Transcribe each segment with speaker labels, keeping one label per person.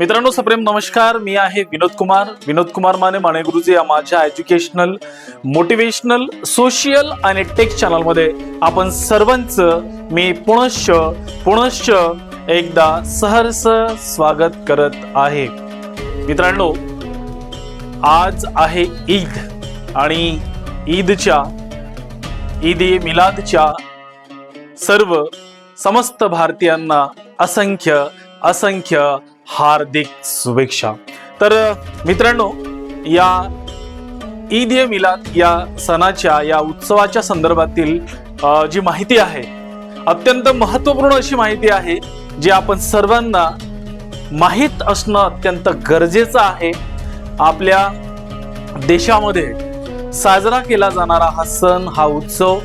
Speaker 1: मित्रांनो सप्रेम नमस्कार. मी आहे विनोद कुमार. विनोद कुमार माने माने गुरुजी या माझ्या एज्युकेशनल मोटिवेशनल सोशियल आणि टेक चॅनलमध्ये आपण सर्वांचं मी पुनश्च पुनश्च एकदा सहर्ष स्वागत करत आहे. मित्रांनो आज आहे ईद आणि ईदच्या ईद ए मिलादच्या सर्व समस्त भारतीयांना असंख्य असंख्य हार्दिक शुभेच्छा. तर मित्रांनो या ईद ए मिलाद या सणाच्या या उत्सवाच्या संदर्भातील जी माहिती आहे अत्यंत महत्त्वपूर्ण अशी माहिती आहे जी आपण सर्वांना माहीत असणं अत्यंत गरजेचं आहे. आपल्या देशामध्ये साजरा केला जाणारा हा सण हा उत्सव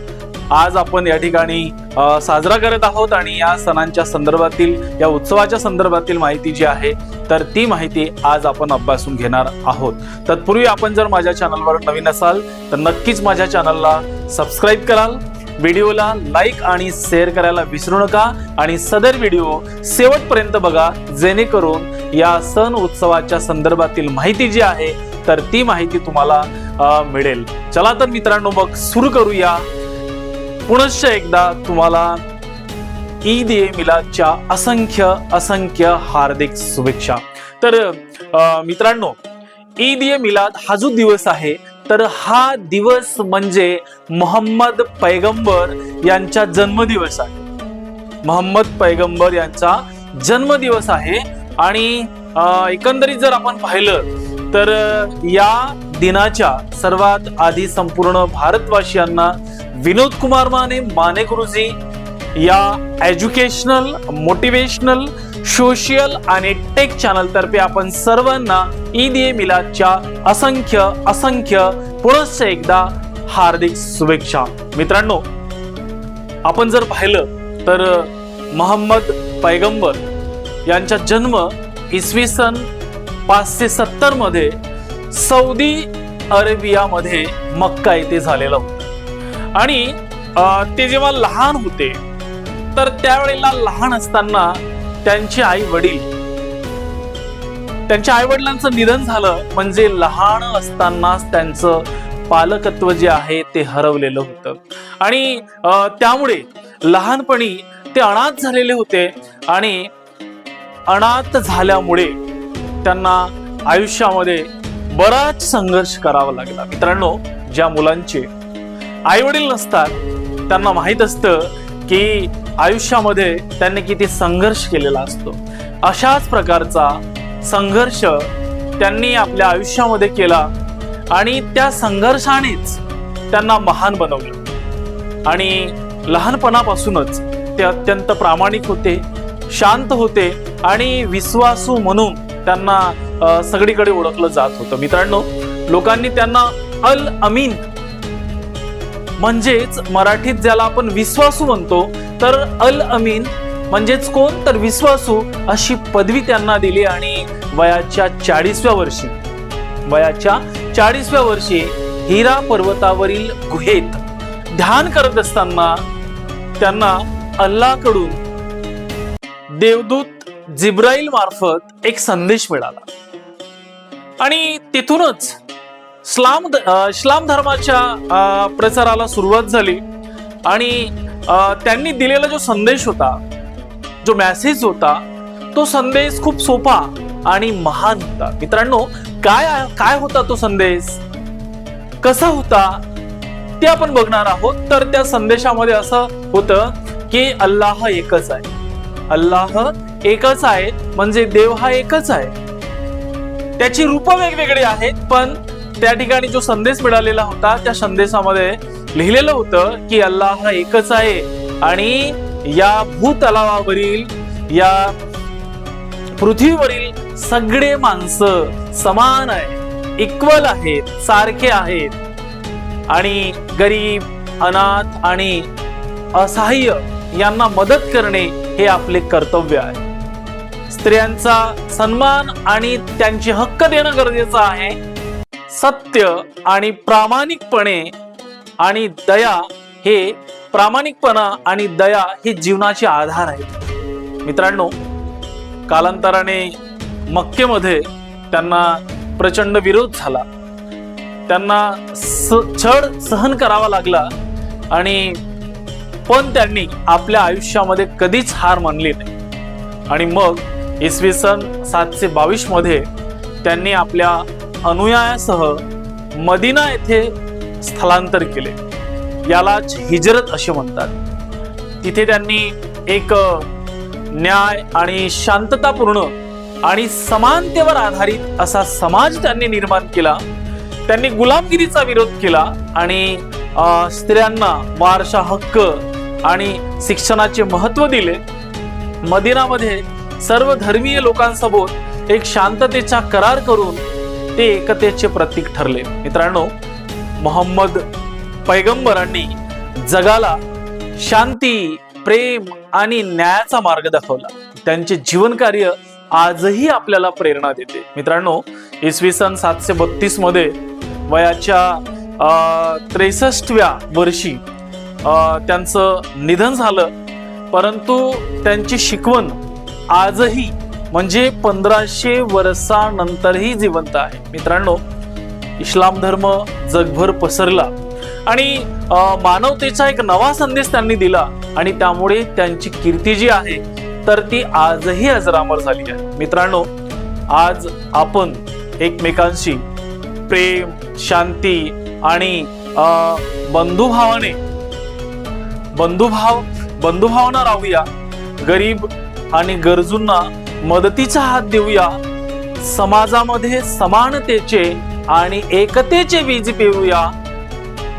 Speaker 1: आज आपण या ठिकाणी साजरा करत आहोत आणि या सणांच्या संदर्भातील या उत्सवाच्या संदर्भातील माहिती जी आहे तर ती माहिती आज आपण अभ्यासून घेणार आहोत. तत्पूर्वी आपण जर माझ्या चॅनलवर नवीन असाल तर नक्कीच माझ्या चॅनलला सबस्क्राईब कराल व्हिडिओला लाईक आणि शेअर करायला विसरू नका आणि सदर व्हिडिओ शेवटपर्यंत बघा जेणेकरून या सण उत्सवाच्या संदर्भातील माहिती जी आहे तर ती माहिती तुम्हाला मिळेल. चला तर मित्रांनो मग सुरू करूया. पुनश्च एकदा तुम्हाला ईद ए मिलादच्या असंख्य असंख्य हार्दिक शुभेच्छा. तर मित्रांनो ईद ए मिलाद हा जो दिवस आहे तर हा दिवस म्हणजे मोहम्मद पैगंबर यांचा जन्मदिवस आहे. मोहम्मद पैगंबर यांचा जन्मदिवस आहे आणि एकंदरीत जर आपण पाहिलं तर या दिनाच्या सर्वात आधी संपूर्ण भारतवासियांना विनोद कुमार माने माने गुरुजी या एज्युकेशनल मोटिवेशनल सोशियल आणि टेक चॅनल तर्फे आपण सर्वांना ईद ए मिलादच्या असंख्य असंख्य पुनश्च एकदा हार्दिक शुभेच्छा. मित्रांनो आपण जर पाहिलं तर मोहम्मद पैगंबर यांचा जन्म इसवी सन पाचशे सत्तरमध्ये सौदी अरेबियामध्ये मक्का येथे झालेलं होतं. आणि ते जेव्हा लहान होते तर त्यावेळेला लहान असताना त्यांचे आई वडील त्यांच्या आई वडिलांचं निधन झालं. म्हणजे लहान असतानाच त्यांचं पालकत्व जे आहे ते हरवलेलं होतं. आणि त्यामुळे लहानपणी ते अनाथ झालेले होते. आणि अनाथ झाल्यामुळे त्यांना आयुष्यामध्ये बराच संघर्ष करावा लागला. मित्रांनो ज्या मुलांचे आई वडील नसतात त्यांना माहीत असतं की आयुष्यामध्ये त्यांनी किती संघर्ष केलेला असतो. अशाच प्रकारचा संघर्ष त्यांनी आपल्या आयुष्यामध्ये केला आणि त्या संघर्षानेच त्यांना महान बनवलं. आणि लहानपणापासूनच ते अत्यंत प्रामाणिक होते शांत होते आणि विश्वासू म्हणून त्यांना सगळीकडे ओळखलं जात होतं. मित्रांनो लोकांनी त्यांना अल अमीन म्हणजेच मराठीत ज्याला आपण विश्वासू म्हणतो तर अल अमीन म्हणजेच कोण? तर विश्वासू अशी पदवी त्यांना दिली आणि वयाच्या चाळीसव्या वर्षी वयाच्या चाळीसव्या वर्षी हिरा पर्वतावरील गुहेत ध्यान करत असताना त्यांना अल्लाकडून देवदूत जिब्राईल मार्फत एक संदेश मिळाला. आणि तिथूनच स्लाम इस्लाम धर्माच्या प्रचाराला सुरुवात झाली. आणि त्यांनी दिलेला जो संदेश होता जो मॅसेज होता तो संदेश खूप सोपा आणि महान होता. मित्रांनो काय काय होता तो संदेश? कसा होता? ते आपण बघणार आहोत. तर त्या संदेशामध्ये असं होतं की अल्लाह एकच आहे. अल्लाह एकच आहे म्हणजे देव हा एकच आहे. त्याची रूप वेगवेगळी आहेत पण त्या ठिकाणी जो संदेश मिळालेला होता त्या संदेशामध्ये लिहिलेलं होतं की अल्लाह हा एकच आहे. आणि या भूतलावावरील या पृथ्वीवरील सगळे माणसं समान आहे इक्वल आहेत सारखे आहेत. आणि गरीब अनाथ आणि असहाय्य यांना मदत करणे हे आपले कर्तव्य आहे. स्त्रियांचा सन्मान आणि त्यांचे हक्क देणं गरजेचं आहे. सत्य आणि प्रामाणिकपणे आणि दया हे प्रामाणिकपणा आणि दया हे जीवनाचे आधार आहेत. मित्रांनो कालांतराने मक्केमध्ये त्यांना प्रचंड विरोध झाला. त्यांना स छळ सहन करावा लागला आणि पण त्यांनी आपल्या आयुष्यामध्ये कधीच हार मानली नाही. आणि मग इसवी सन सातशे बावीसमध्ये त्यांनी आपल्या अनुयायासह मदिना येथे स्थलांतर केले. यालाच हिजरत असे म्हणतात. तिथे त्यांनी एक न्याय आणि शांततापूर्ण आणि समानतेवर आधारित असा समाज त्यांनी निर्माण केला. त्यांनी गुलामगिरीचा विरोध केला आणि स्त्रियांना वारसा हक्क आणि शिक्षणाचे महत्त्व दिले. मदिनामध्ये सर्व धर्मीय लोकांसोबत एक शांततेचा करार करून ते एकतेचे प्रतीक ठरले. मित्रांनो मोहम्मद पैगंबरांनी जगाला शांती प्रेम आणि न्यायाचा मार्ग दाखवला. त्यांचे जीवन कार्य आजही आपल्याला प्रेरणा देते. मित्रांनो इसवी सन सातशे बत्तीसमध्ये वयाच्या त्रेसष्टव्या वर्षी त्यांचं निधन झालं. परंतु त्यांची शिकवण आजही म्हणजे पंधराशे वर्षानंतरही जिवंत आहे. मित्रांनो इस्लाम धर्म जगभर पसरला आणि मानवतेचा एक नवा संदेश त्यांनी दिला आणि त्यामुळे त्यांची कीर्ती जी आहे तर ती आजही अजरामर झाली आहे. मित्रांनो आज आपण एकमेकांशी प्रेम शांती आणि बंधुभावाने बंधुभाव बंधुभावना राहूया. गरीब आणि गरजूंना मदतीचा हात देऊया. समाजामध्ये समानतेचे आणि एकतेचे बीज पेरूया.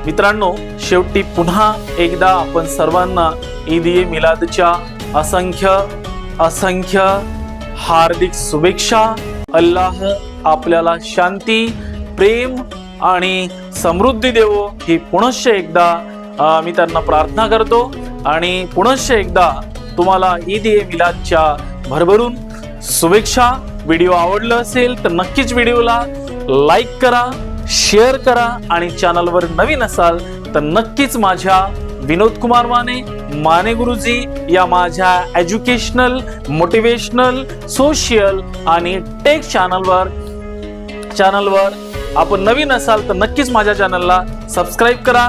Speaker 1: मित्रांनो शेवटी पुन्हा एकदा आपण सर्वांना ईद ए मिलादच्या असंख्य असंख्य हार्दिक शुभेच्छा. अल्लाह आपल्याला शांती प्रेम आणि समृद्धी देवो ही पुनश्च एकदा मी त्यांना प्रार्थना करतो. आणि पुनश्च एकदा तुम्हाला ईद ए मिलादच्या भरभरून शुभेच्छा. व्हिडिओ आवडला असेल तर नक्कीच व्हिडिओला लाईक करा शेअर करा आणि चॅनलवर नवीन असाल तर नक्कीच माझ्या विनोद कुमार माने माने गुरुजी या माझ्या एज्युकेशनल मोटिवेशनल सोशियल आणि टेक चॅनलवर चॅनलवर आपण नवीन असाल तर नक्कीच माझ्या चॅनलला सबस्क्राईब करा.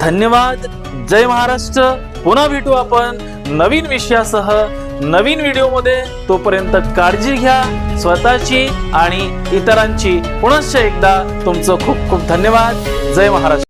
Speaker 1: धन्यवाद. जय महाराष्ट्र. पुन्हा भेटू आपण. नवीन विषयासह नवीन व्हिडिओमध्ये तोपर्यंत काळजी घ्या स्वतःची आणि इतरांची. पुनश्च एकदा तुमचं खूप खूप धन्यवाद. जय महाराष्ट्र.